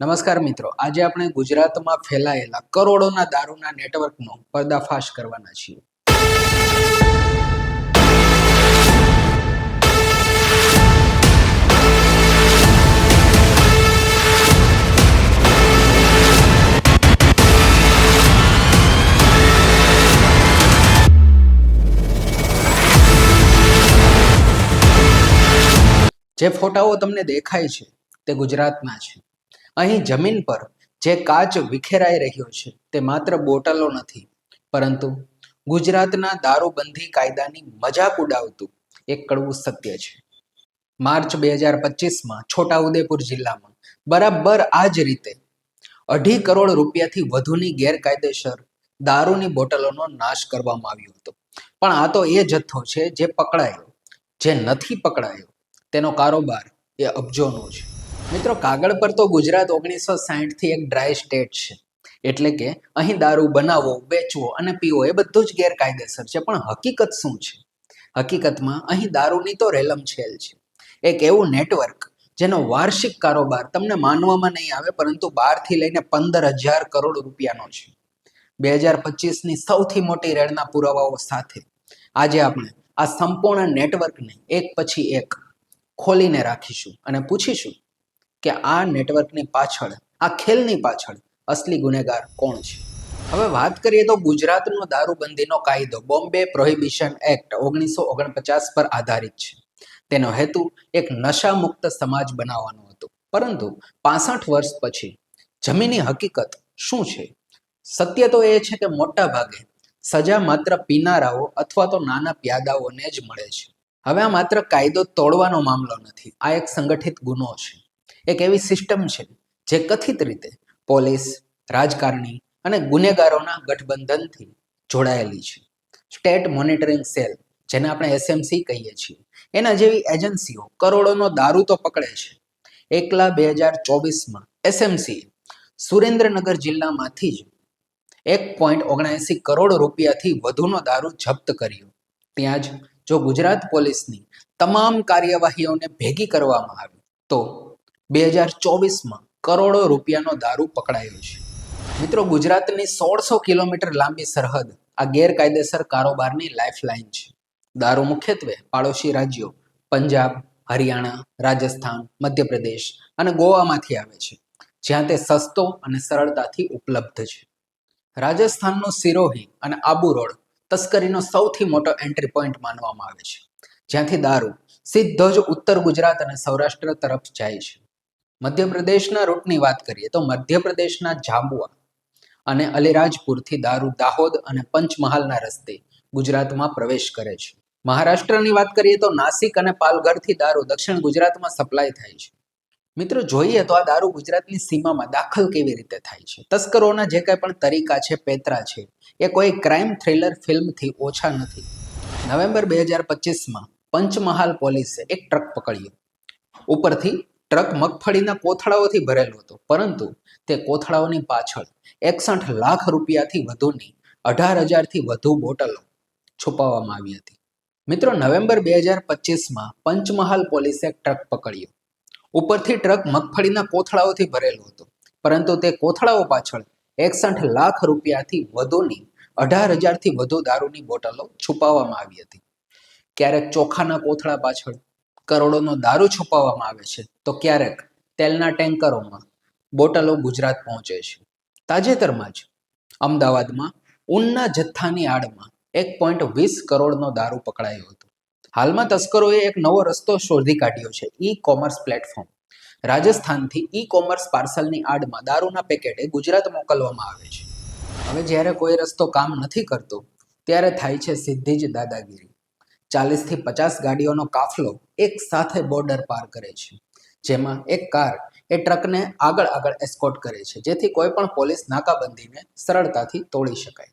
નમસ્કાર મિત્રો. આજે આપણે ગુજરાતમાં ફેલાયેલા કરોડોના દારૂના નેટવર્કનો પર્દાફાશ કરવાના છીએ. જે ફોટાઓ તમને દેખાય છે તે ગુજરાતના છે. અહીં જમીન પર જે કાચ વિખેરાઈ રહ્યો છે, તે માત્ર બોટલો નથી, પરંતુ ગુજરાતના દારૂબંધી કાયદાની મજાક ઉડાવતું એક કડવું સત્ય છે. માર્ચ બે હજાર પચીસમાં છોટાઉદેપુર જિલ્લામાં બરાબર આ જ રીતે અઢી કરોડ રૂપિયાથી વધુની ગેરકાયદેસર દારૂની બોટલોનો નાશ કરવામાં આવ્યો હતો. પણ આ તો એ જથ્થો છે જે પકડાયો, જે નથી પકડાયો, તેનો કારોબાર એ અબજોનો છે. મિત્રો, કાગળ પર તો ગુજરાત ઓગણીસો સાહીઠથી એક ડ્રાય સ્ટેટ છે. એટલે કે અહીં દારૂ બનાવવો વેચવો અને પીવો એ બધું જ ગેરકાયદેસર છે. પણ હકીકત શું છે? હકીકતમાં અહીં દારૂની તો રેલમ છેલ છે. એક એવું નેટવર્ક જેનો વાર્ષિક કારોબાર તમને માનવામાં નહીં આવે, પરંતુ બારથી લઈને પંદર હજાર કરોડ રૂપિયાનો છે. બે હજાર પચીસની સૌથી મોટી રેડના પુરાવાઓ સાથે આજે આપણે આ સંપૂર્ણ નેટવર્કને એક પછી એક ખોલીને રાખીશું અને પૂછીશું કે આ નેટવર્કની પાછળ, આ ખેલની પાછળ અસલી ગુનેગાર કોણ છે? હવે વાત કરીએ તો ગુજરાતનો દારૂબંધીનો કાયદો, બોમ્બે પ્રોહિબિશન એક્ટ ઓગણીસો ઓગણપચાસ પર આધારિત છે. તેનો હેતુ એક નશામુક્ત સમાજ બનાવવાનો હતો. પરંતુ પાસઠ વર્ષ પછી જમીની હકીકત શું છે? સત્ય તો એ છે કે મોટા ભાગે સજા માત્ર પીનારાઓ અથવા તો નાના પ્યાદાઓને જ મળે છે. હવે આ માત્ર કાયદો તોડવાનો મામલો નથી, આ એક સંગઠિત ગુનો છે. એક એવી સિસ્ટમ છે જે કથિત રીતે પોલીસ, રાજકારણી અને ગુનેગારોના ગઠબંધનથી જોડાયેલી છે. સ્ટેટ મોનિટરિંગ સેલ જેને આપણે એસએમસી કહીએ છીએ, એના જેવી એજન્સીઓ કરોડોનો દારૂ તો પકડે છે. એકલા બે હજાર ચોવીસમાં એસએમસી સુરેન્દ્રનગર જિલ્લામાંથી જ એક પોઈન્ટ ઓગણએંસી કરોડ રૂપિયાથી વધુનો દારૂ જપ્ત કર્યો. ત્યાં જ જો ગુજરાત પોલીસની તમામ કાર્યવાહીઓને ભેગી કરવામાં આવે, તો બે હજાર ચોવીસમાં કરોડો રૂપિયાનો દારૂ પકડાયો છે. મિત્રો, ગુજરાતની સોળસો કિલોમીટર લાંબી સરહદ આ ગેરકાયદેસર કારોબારની લાઇફલાઇન છે. દારૂ મુખ્યત્વે પાડોશી રાજ્યો પંજાબ, હરિયાણા, રાજસ્થાન, મધ્યપ્રદેશ અને ગોવામાંથી આવે છે, જ્યાં તે સસ્તો અને સરળતાથી ઉપલબ્ધ છે. રાજસ્થાનનો સિરોહી અને આબુ રોડ તસ્કરીનો સૌથી મોટો એન્ટ્રી પોઈન્ટ માનવામાં આવે છે. જ્યાંથી દારૂ સીધો જ ઉત્તર ગુજરાત અને સૌરાષ્ટ્ર તરફ જાય છે. મધ્યપ્રદેશના રૂટની વાત કરીએ તો મધ્યપ્રદેશના જાંબુઆ અને અલીરાજપુરથી દારૂ દાહોદ અને પંચમહાલના રસ્તે ગુજરાતમાં પ્રવેશ કરે છે. મહારાષ્ટ્રની વાત કરીએ તો નાસિક અને પાલઘરથી દારૂ દક્ષિણ ગુજરાતમાં સપ્લાય થાય છે. મિત્રો જોઈએ તો આ દારૂ ગુજરાતની સીમામાં દાખલ કેવી રીતે થાય છે? તસ્કરોના જે કંઈ પણ તરીકા છે, પેતરા છે, એ કોઈ ક્રાઇમ થ્રિલર ફિલ્મથી ઓછા નથી. નવેમ્બર બે હજાર પચીસમાં પંચમહાલ પોલીસે એક ટ્રક પકડ્યો. ઉપરથી ટ્રક મગફળીના કોથળાઓથી ભરેલો હતો. પરંતુ તે કોથળાઓની પાછળ એકસઠ લાખ રૂપિયાથી વધુની અઢાર હજારથી વધુ બોટલો છુપાવવામાં આવી હતી. મિત્રો, નવેમ્બર બે હજાર પચીસમાં પંચમહાલ પોલીસે ટ્રક પકડ્યો. ઉપરથી ટ્રક મગફળીના કોથળાઓથી ભરેલો હતો. પરંતુ તે કોથળાઓ પાછળ એકસઠ લાખ રૂપિયાથી વધુની અઢાર હજારથી વધુ દારૂની બોટલો છુપાવવામાં આવી હતી. ક્યારેક ચોખાના કોથળા પાછળ કરોડોનો દારૂ છુપાવવામાં આવે છે, તો ક્યારેક તેલના ટેન્કરોમાં બોટલો ગુજરાત પહોંચે છે. તાજેતરમાં જ અમદાવાદમાં ઊનના જથ્થાની આડમાં એક પોઈન્ટ વીસ કરોડનો દારૂ પકડાયો હતો. હાલમાં તસ્કરોએ એક નવો રસ્તો શોધી કાઢ્યો છે ઈ કોમર્સ પ્લેટફોર્મ. રાજસ્થાનથી ઈ કોમર્સ પાર્સલની આડમાં દારૂના પેકેટે ગુજરાત મોકલવામાં આવે છે. હવે જ્યારે કોઈ રસ્તો કામ નથી કરતો, ત્યારે થાય છે સીધી જ દાદાગીરી. ચાલીસથી પચાસ ગાડીઓનો કાફલો એક સાથે બોર્ડર પાર કરે છે. જેમાં એક કાર એ ટ્રકને આગળ આગળ એસ્કોટ કરે છે. જેથી કોઈ પણ પોલીસ નાકાબંધીને સરળતાથી તોડી શકાય.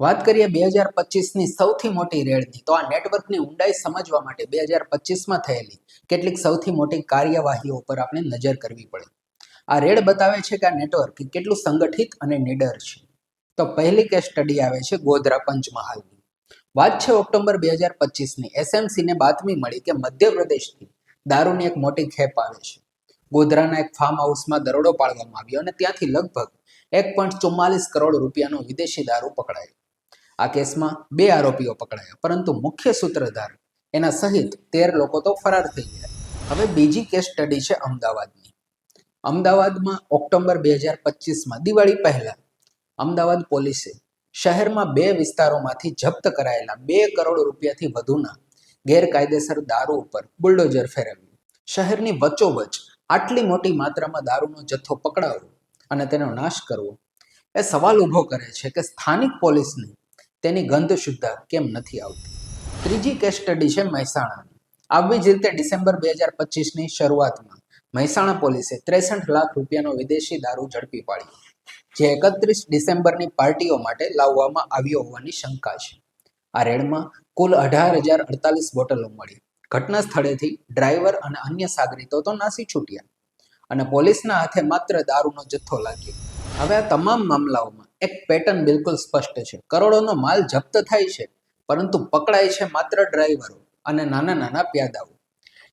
વાત કરીએ બે હજાર પચીસની સૌથી મોટી રેડની, તો આ નેટવર્કની ઊંડાઈ સમજવા માટે બે હજાર પચીસમાં થયેલી કેટલીક સૌથી મોટી કાર્યવાહીઓ પર આપણે નજર કરવી પડે. આ રેડ બતાવે છે કે આ નેટવર્ક કેટલું સંગઠિત અને નિડર છે. તો પહેલી કેસ સ્ટડી આવે છે ગોધરા પંચમહાલની. વાત છે ઓક્ટોબર બે હજાર પચીસની એસએમસીને બાતમી મળી કે મધ્યપ્રદેશથી દારૂની એક મોટી ખેપ આવે છે. ગોધરાના એક ફાર્મ હાઉસમાં દરોડો પાડવામાં આવ્યો અને ત્યાંથી લગભગ એક પોઈન્ટ ચુમ્માલીસ કરોડ રૂપિયાનો વિદેશી દારૂ પકડાયો. આ કેસમાં બે આરોપીઓ પકડાયા, પરંતુ મુખ્ય સૂત્રધાર એના સહિત તેર લોકો તો ફરાર થઈ ગયા. હવે બીજી કેસ સ્ટડી છે અમદાવાદની. અમદાવાદમાં ઓક્ટોબર બે હજાર પચીસમાં દિવાળી પહેલા અમદાવાદ પોલીસે શહેરમાં બે વિસ્તારોમાંથી જપ્ત કરાયેલા બે કરોડ રૂપિયાથી વધુના ગેરકાયદેસર દારૂ ઉપર બુલડોઝર ફેરવ્યું. શહેરની વચ્ચોવચ આટલી મોટી માત્રામાં દારૂનો જથ્થો પકડાવવો અને તેનો નાશ કરવો. એ સવાલ ઊભો કરે છે કે સ્થાનિક પોલીસને તેની ગંધ શુદ્ધા કેમ નથી આવતી? ત્રીજી કેસ સ્ટડી છે મહેસાણાની આવી જ રીતે ડિસેમ્બર બે હજાર પચીસની શરૂઆતમાં મહેસાણા પોલીસે ત્રેસઠ લાખ રૂપિયાનો વિદેશી દારૂ ઝડપી પાડ્યો જે એકત્રીસ ડિસેમ્બરની પાર્ટીઓ માટે લાવવામાં આવ્યો હોવાની શંકા છે. આ રેડમાં કુલ અઢાર હજાર અડતાલીસ બોટલો મળી. ઘટના સ્થળેથી ડ્રાઈવર અને અન્ય સાગરીતો તો નાસી છૂટ્યા. અને પોલીસના હાથે માત્ર દારૂનો જથ્થો લાગ્યો. હવે આ તમામ મામલાઓમાં એક પેટર્ન બિલકુલ સ્પષ્ટ છે. કરોડોનો માલ જપ્ત થાય છે, પરંતુ પકડાય છે માત્ર ડ્રાઈવરો અને નાના નાના પ્યાદાઓ.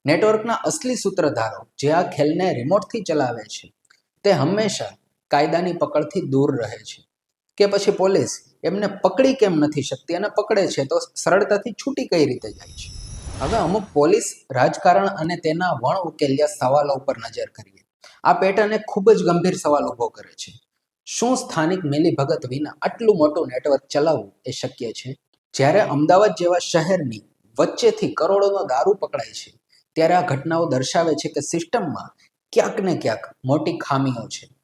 નેટવર્કના અસલી સૂત્રધારો જે આ ખેલને રિમોટથી ચલાવે છે, તે હંમેશા કાયદાની પકડથી દૂર રહે છે. કે પછી પોલીસ એમને પકડી કેમ નથી શકતી અને પકડે છે તો સરળતાથી છૂટી કઈ રીતે જાય છે? હવે અમુક પોલીસ રાજકારણ અને તેના વણ ઉકેલ્યા સવાલો ઉપર નજર કરીએ. આ પેટર્ન એક ખૂબ જ ગંભીર સવાલ ઊભો કરે છે. શું સ્થાનિક મિલીભગત વિના આટલું મોટું નેટવર્ક ચલાવવું એ શક્ય છે? જ્યારે અમદાવાદ જેવા શહેરની વચ્ચેથી કરોડોનો દારૂ પકડાય છે, ત્યારે આ ઘટનાઓ દર્શાવે છે કે સિસ્ટમમાં ક્યાંક ને ક્યાંક મોટી ખામીઓ છે.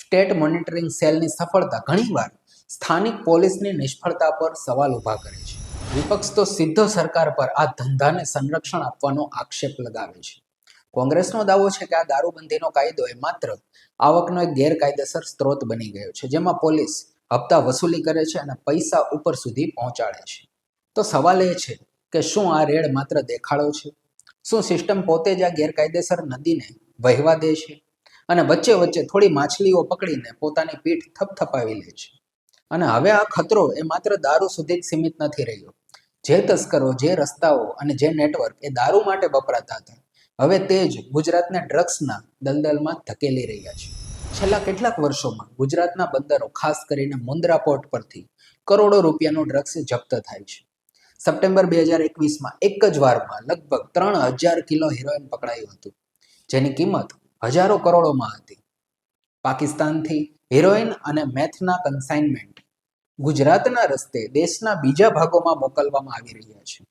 સ્ટેટ મોનિટરિંગ સેલની સફળતા ઘણીવાર સ્થાનિક પોલીસની નિષ્ફળતા પર સવાલ ઊભા કરે છે. વિપક્ષ તો સીધો સરકાર પર આ ધંધાને સંરક્ષણ આપવાનો આક્ષેપ લગાવે છે. કોંગ્રેસનો દાવો છે કે આ દારૂબંધીનો કાયદો એ માત્ર આવકનો એક ગેરકાયદેસર સ્ત્રોત બની ગયો છે, જેમાં પોલીસ હપ્તા વસૂલી કરે છે અને પૈસા ઉપર સુધી પહોંચાડે છે. તો સવાલ એ છે કે શું આ રેડ માત્ર દેખાડો છે? શું સિસ્ટમ પોતે જ આ ગેરકાયદેસર નદીને વહેવા દે છે? અને વચ્ચે વચ્ચે થોડી માછલીઓ પકડીને પોતાની પીઠ થપથપાવી લે છે. અને હવે આ ખતરો એ માત્ર દારૂ સુધી જ સીમિત નથી રહ્યો. જે તસ્કરો, જે રસ્તાઓ અને જે નેટવર્ક એ દારૂ માટે વપરાતા હતા, હવે તે જ ગુજરાતને ડ્રગ્સના દલદલમાં ધકેલી રહ્યા છે. છેલ્લા કેટલાક વર્ષોમાં ગુજરાતના બંદરો, ખાસ કરીને મુન્દ્રા પોર્ટ પરથી કરોડો રૂપિયાનું ડ્રગ્સ જપ્ત થાય છે. સપ્ટેમ્બર બે હજાર એકવીસમાં એક જ વારમાં લગભગ ત્રણ હજાર કિલો હિરોઈન પકડાયું હતું, જેની કિંમત હજારો કરોડોમાં હતી. પાકિસ્તાનથી હિરોઈન અને મેથના કન્સાઇનમેન્ટ ગુજરાતના રસ્તે દેશના બીજા ભાગોમાં મોકલવામાં આવી રહ્યા છે.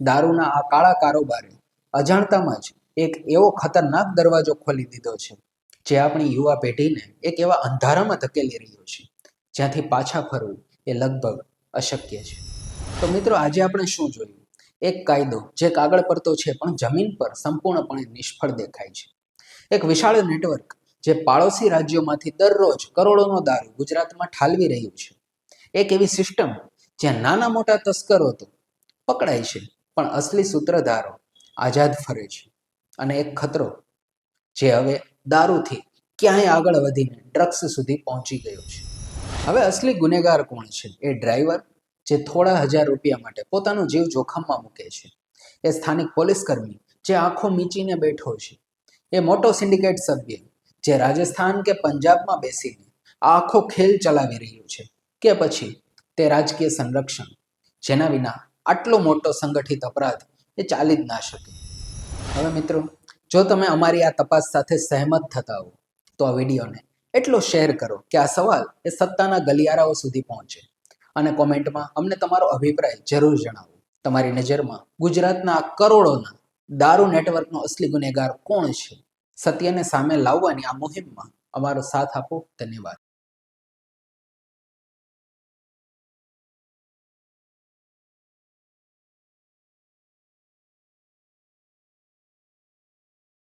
દારૂના આ કાળા કારોબારે અજાણતામાં જ એક એવો ખતરનાક દરવાજો ખોલી દીધો છે, જે આપણી યુવા પેઢીને એક એવા અંધારામાં ધકેલી રહ્યો છે, જ્યાંથી પાછા ફરવું એ લગભગ અશક્ય છે. તો મિત્રો, આજે આપણે શું જોયું? એક કાયદો, જે કાગળ પર તો છે, પણ જમીન પર સંપૂર્ણપણે નિષ્ફળ દેખાય છે. એક વિશાળ નેટવર્ક જે પાડોશી રાજ્યોમાંથી દરરોજ કરોડોનો દારૂ ગુજરાતમાં ઠાલવી રહ્યું છે. એક એવી સિસ્ટમ જ્યાં નાના મોટા તસ્કરો તો પકડાય છે, પણ અસલી સૂત્રધારો આઝાદ ફરે છે. અને એક ખતરો જે હવે દારૂથી ક્યાંય આગળ વધીને ડ્રગ્સ સુધી પહોંચી ગયો છે. હવે અસલી ગુનેગાર કોણ છે? એ ડ્રાઈવર જે થોડા હજાર રૂપિયા માટે પોતાનો જીવ જોખમમાં મૂકે છે. એ સ્થાનિક પોલીસ કર્મી જે આંખો મીચીને બેઠો છે. એ મોટો સિન્ડિકેટ સભ્ય જે રાજસ્થાન કે પંજાબમાં બેસીને આખો ખેલ ચલાવી રહ્યું છે કે પછી તે રાજકીય સંરક્ષણ, જેના વિના આટલો મોટો સંગઠિત અપરાધ એ ચાલી જ ના શકે. હવે મિત્રો, જો તમે અમારી આ તપાસ સાથે સહેમત થતા હો, તો આ વિડીયોને એટલો શેર કરો કે આ સવાલ એ સત્તાના ગલિયારાઓ સુધી પહોંચે. અને કોમેન્ટમાં અમને તમારો અભિપ્રાય જરૂર જણાવો. તમારી નજરમાં ગુજરાતના કરોડોના દારૂ નેટવર્કનો અસલી ગુનેગાર કોણ છે? સત્યને સામે લાવવાની આ મુહિમમાં અમારો સાથ આપો. ધન્યવાદ.